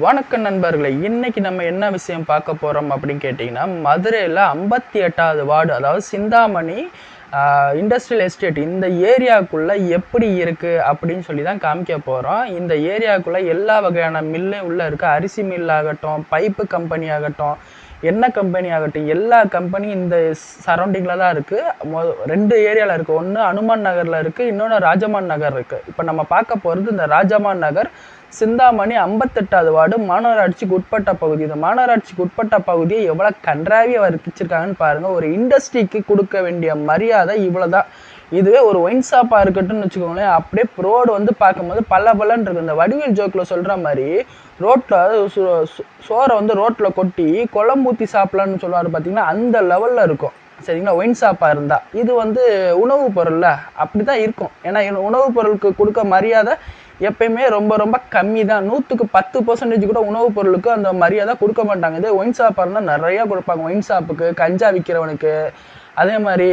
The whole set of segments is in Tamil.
வணக்கம் நண்பர்களே இன்னைக்கு நம்ம என்ன விஷயம் பார்க்க போகிறோம் அப்படின்னு கேட்டிங்கன்னா மதுரையில் ஐம்பத்தி எட்டாவது வார்டு அதாவது சிந்தாமணி இண்டஸ்ட்ரியல் எஸ்டேட் இந்த ஏரியாவுக்குள்ளே எப்படி இருக்குது அப்படின்னு சொல்லி தான் காமிக்க போகிறோம் இந்த ஏரியாவுக்குள்ளே எல்லா வகையான மில்லும் உள்ளே இருக்குது அரிசி மில் ஆகட்டும் பைப்பு கம்பெனி ஆகட்டும் என்ன கம்பெனி ஆகட்டும் எல்லா கம்பெனியும் இந்த சரௌண்டிங்கில் தான் இருக்குது மொ ரெண்டு ஏரியாவில் இருக்குது ஒன்று அனுமான் நகரில் இருக்குது இன்னொன்று ராஜமான் நகர் இருக்குது இப்போ நம்ம பார்க்க போகிறது இந்த ராஜமான் நகர் சிந்தாமணி ஐம்பத்தெட்டாவது வார்டு மாநகராட்சிக்கு உட்பட்ட பகுதி. இந்த மாநகராட்சிக்கு உட்பட்ட பகுதியை எவ்வளோ கன்றாவி அவர் பிச்சிருக்காங்கன்னு பாருங்கள் ஒரு இண்டஸ்ட்ரிக்கு கொடுக்க வேண்டிய மரியாதை இவ்வளோ தான் இதுவே ஒரு ஒயின் ஷாப்பாக இருக்கட்டும்னு வச்சுக்கோங்களேன். அப்படியே ரோடு வந்து பார்க்கும்போது பல்ல பலன் இருக்குது இந்த வடிவேல் ஜோக்கில் சொல்கிற மாதிரி ரோட்டில் சோறை வந்து ரோட்டில் கொட்டி குழம்பூத்தி சாப்பிட்லான்னு சொல்லுவார் பார்த்தீங்கன்னா அந்த லெவலில் இருக்கும். சரிங்களா? ஒயின் ஷாப்பாக இருந்தால் இது வந்து உணவுப் பொருளில் அப்படி தான் இருக்கும். ஏன்னா இந்த உணவுப் பொருளுக்கு கொடுக்க மரியாதை எப்பயுமே ரொம்ப ரொம்ப கம்மி தான் நூற்றுக்கு பத்து பர்சன்டேஜ் கூட உணவுப் பொருளுக்கு அந்த மரியாதை கொடுக்க மாட்டாங்க. இதே ஒயின் ஷாப்பாக இருந்தால் நிறையா கொடுப்பாங்க. ஒயின் ஷாப்புக்கு கஞ்சா விற்கிறவனுக்கு அதே மாதிரி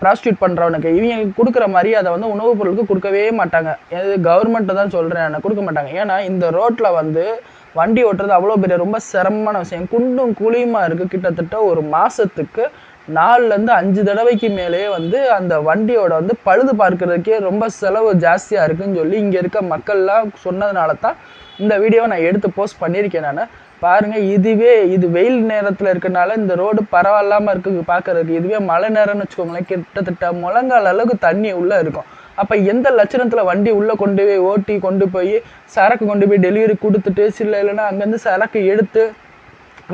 ப்ராஸ்டியூட் பண்ணுறவனுக்கு இவங்க கொடுக்குற மரியாதை வந்து உணவுப் பொருளுக்கு கொடுக்கவே மாட்டாங்க. இது கவர்மெண்ட்டை தான் சொல்கிறேன் நான் கொடுக்க மாட்டாங்க. ஏன்னா இந்த ரோட்டில் வந்து வண்டி ஓட்டுறது அவ்வளோ பெரிய ரொம்ப சிரமமான விஷயம். குண்டும் குழியுமா இருக்குது கிட்டத்தட்ட ஒரு மாதத்துக்கு நாலுலேருந்து அஞ்சு தடவைக்கு மேலேயே வந்து அந்த வண்டியோட வந்து பழுது பார்க்கறதுக்கே ரொம்ப செலவு ஜாஸ்தியாக இருக்குன்னு சொல்லி இங்கே இருக்க மக்கள்லாம் சொன்னதுனால தான் இந்த வீடியோவை நான் எடுத்து போஸ்ட் பண்ணியிருக்கேன் நான். பாருங்கள் இதுவே இது வெயில் நேரத்தில் இருக்கனால இந்த ரோடு பரவாயில்லாமல் இருக்கு பார்க்கறதுக்கு இதுவே மழை நேரம்னு வச்சுக்கோங்களேன் கிட்டத்தட்ட முழங்கால் அளவுக்கு தண்ணி உள்ளே இருக்கும். அப்போ எந்த லட்சணத்தில் வண்டி உள்ளே கொண்டு போய் ஓட்டி கொண்டு போய் சரக்கு கொண்டு போய் டெலிவரி கொடுத்துட்டு சில இல்லைன்னா அங்கேருந்து சரக்கு எடுத்து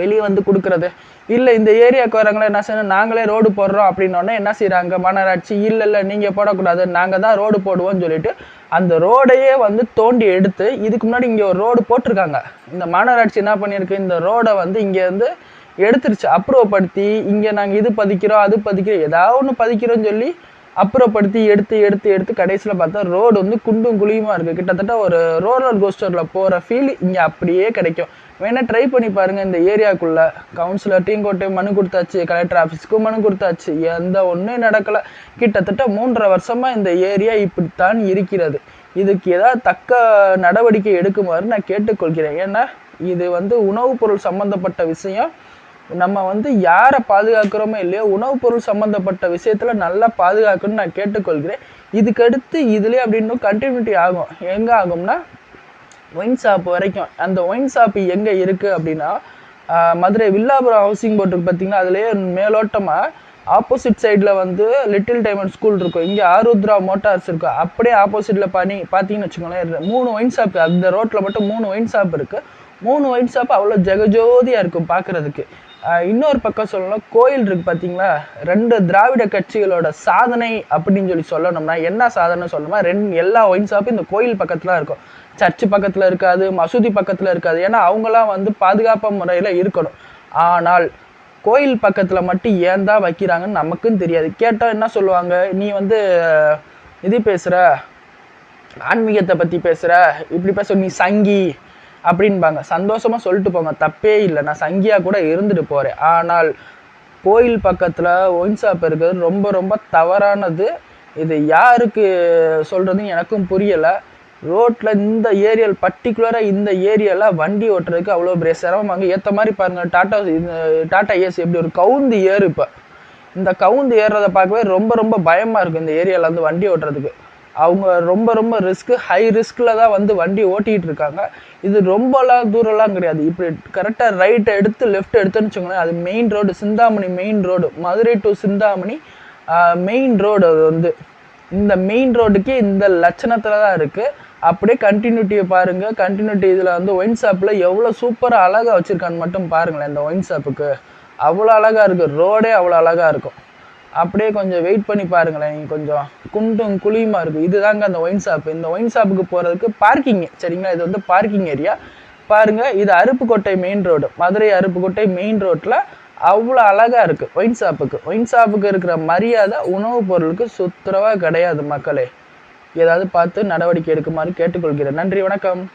வெளியே வந்து கொடுக்குறது. இல்லை இந்த ஏரியாவுக்கு வரவங்களே என்ன செய்யணும்? நாங்களே ரோடு போடுறோம் அப்படின்னோடனே என்ன செய்கிறாங்க மாநகராட்சி இல்லை இல்லை நீங்கள் போடக்கூடாது. நாங்கள் தான் ரோடு போடுவோம்னு சொல்லிட்டு அந்த ரோடையே வந்து தோண்டி எடுத்து இதுக்கு முன்னாடி இங்கே ஒரு ரோடு போட்டிருக்காங்க. இந்த மாநகராட்சி என்ன பண்ணியிருக்கு? இந்த ரோடை வந்து இங்கே வந்து எடுத்துருச்சு. அப்ரூவப்படுத்தி இங்கே நாங்கள் இது பதிக்கிறோம் அது பதிக்கிறோம் ஏதாவது ஒன்று பதிக்கிறோம்னு சொல்லி அப்புறப்படுத்தி எடுத்து எடுத்து எடுத்து கடைசியில் பார்த்தா ரோடு வந்து குண்டும் குழியுமா இருக்குது கிட்டத்தட்ட ஒரு ரோலர் கோஸ்டரில் போகிற ஃபீல் இங்கே அப்படியே கிடைக்கும். வேணால் ட்ரை பண்ணி பாருங்கள் இந்த ஏரியாக்குள்ளே. கவுன்சிலர் டீங்கோட்டை மனு கொடுத்தாச்சு கலெக்டர் ஆஃபீஸ்க்கும் மனு கொடுத்தாச்சு. எந்த ஒன்றும் நடக்கலை. கிட்டத்தட்ட மூன்றரை வருஷமாக இந்த ஏரியா இப்படித்தான் இருக்கிறது. இதுக்கு ஏதாவது தக்க நடவடிக்கை எடுக்குமாறு நான் கேட்டுக்கொள்கிறேன். ஏன்னா இது வந்து உணவுப் பொருள் சம்மந்தப்பட்ட விஷயம். நம்ம வந்து யாரை பாதுகாக்கிறோமோ இல்லையோ உணவுப் பொருள் சம்மந்தப்பட்ட விஷயத்தில் நல்லா பாதுகாக்கணும்னு நான் கேட்டுக்கொள்கிறேன். இதுக்கடுத்து இதுலேயே அப்படின்னு கண்டினியூட்டி ஆகும். எங்கே ஆகும்னா ஒயின் ஷாப் வரைக்கும். அந்த ஒயின் ஷாப் எங்கே இருக்குது அப்படின்னா மதுரை வில்லாபுரம் ஹவுசிங் போர்ட் பார்த்தீங்கன்னா அதுலேயே மேலோட்டமாக ஆப்போசிட் சைடில் வந்து லிட்டில் டைமண்ட் ஸ்கூல் இருக்கும். இங்கே ஆருத்ரா மோட்டார்ஸ் இருக்கும் அப்படியே ஆப்போசிட்டில் பண்ணி பார்த்தீங்கன்னு வச்சுக்கோங்களேன் மூணு ஒயின் ஷாப் அந்த ரோட்டில் மட்டும் மூணு ஒயின் ஷாப் இருக்குது மூணு ஒயின் ஷாப் அவ்வளோ ஜெகஜோதியாக இருக்கும் பார்க்குறதுக்கு. இன்னொரு பக்கம் சொல்லணும். கோயில் இருக்கு பார்த்தீங்களா ரெண்டு திராவிட கட்சிகளோட சாதனை அப்படின்னு சொல்லி சொல்லணும்னா என்ன சாதனை சொல்லணும்னா ரெண்டு எல்லா ஒயின் ஷாப்பும் இந்த கோயில் பக்கத்தில் இருக்கும். சர்ச்சு பக்கத்தில் இருக்காது மசூதி பக்கத்தில் இருக்காது. ஏன்னா அவங்களாம் வந்து பாதுகாப்பு முறையில் இருக்கணும். ஆனால் கோயில் பக்கத்தில் மட்டும் ஏன் தான் வைக்கிறாங்கன்னு நமக்கும் தெரியாது. கேட்டால் என்ன சொல்லுவாங்க? நீ வந்து இது பேசுகிற ஆன்மீகத்தை பற்றி பேசுகிற இப்படி பேச நீ சங்கி அப்படின்பாங்க. சந்தோஷமாக சொல்லிட்டு போங்க. தப்பே இல்லை. நான் சங்கியாக கூட இருந்துட்டு போகிறேன் ஆனால் கோயில் பக்கத்தில் ஒயின் ஷாப் இருக்கிறது ரொம்ப ரொம்ப தவறானது. இது யாருக்கு சொல்கிறதுன்னு எனக்கும் புரியலை. ரோட்டில் இந்த ஏரியாவில் பர்டிகுலராக இந்த ஏரியாவில் வண்டி ஓட்டுறதுக்கு அவ்வளோ பெரிய சிரமமாங்க ஏற்ற மாதிரி பாருங்கள் டாட்டா இந்த டாட்டா ஏசி எப்படி ஒரு கவுந்து ஏறு இப்போ. இந்த கவுந்து ஏறுறதை பார்க்கவே ரொம்ப ரொம்ப பயமாக இருக்குது இந்த ஏரியாவில் வந்து வண்டி ஓட்டுறதுக்கு. அவங்க ரொம்ப ரொம்ப ரிஸ்க்கு ஹை ரிஸ்கில் தான் வந்து வண்டி ஓட்டிகிட்டு இருக்காங்க இது ரொம்பலாம் தூரம்லாம் கிடையாது. இப்படி கரெக்டாக ரைட்டை எடுத்து லெஃப்ட் எடுத்துன்னு வச்சுக்கோங்களேன் அது main road Chintamani main road Madurai to Chintamani main road அது வந்து. இந்த மெயின் ரோடுக்கே இந்த லட்சணத்தில் தான் இருக்குது அப்படியே கண்டினியூட்டியை பாருங்கள் கண்டினியூட்டி இதில் வந்து ஒயின் ஷாப்பில் எவ்வளோ சூப்பராக அழகாக வச்சுருக்கான்னு மட்டும் பாருங்களேன் இந்த ஒயின் ஷாப்புக்கு அவ்வளோ அழகாக இருக்குது ரோடே அவ்வளோ அழகாக இருக்கும். அப்படியே கொஞ்சம் வெயிட் பண்ணி பாருங்களேன். நீங்கள் கொஞ்சம் குண்டும் குழியுமா இருக்கும் இதுதாங்க அந்த ஒயின் ஷாப்பு இந்த ஒயின் ஷாப்புக்கு போகிறதுக்கு பார்க்கிங் சரிங்களா? இது வந்து பார்க்கிங் ஏரியா பாருங்கள் இது Aruppukottai main road Madurai Aruppukottai main ரோட்டில் அவ்வளோ அழகாக இருக்குது ஒயின் ஷாப்புக்கு ஒயின் ஷாப்புக்கு இருக்கிற மரியாதை உணவுப் பொருளுக்கு சுத்தரவாக கிடையாது மக்களே. ஏதாவது பார்த்து நடவடிக்கை எடுக்குமாறு கேட்டுக்கொள்கிறேன். நன்றி வணக்கம்.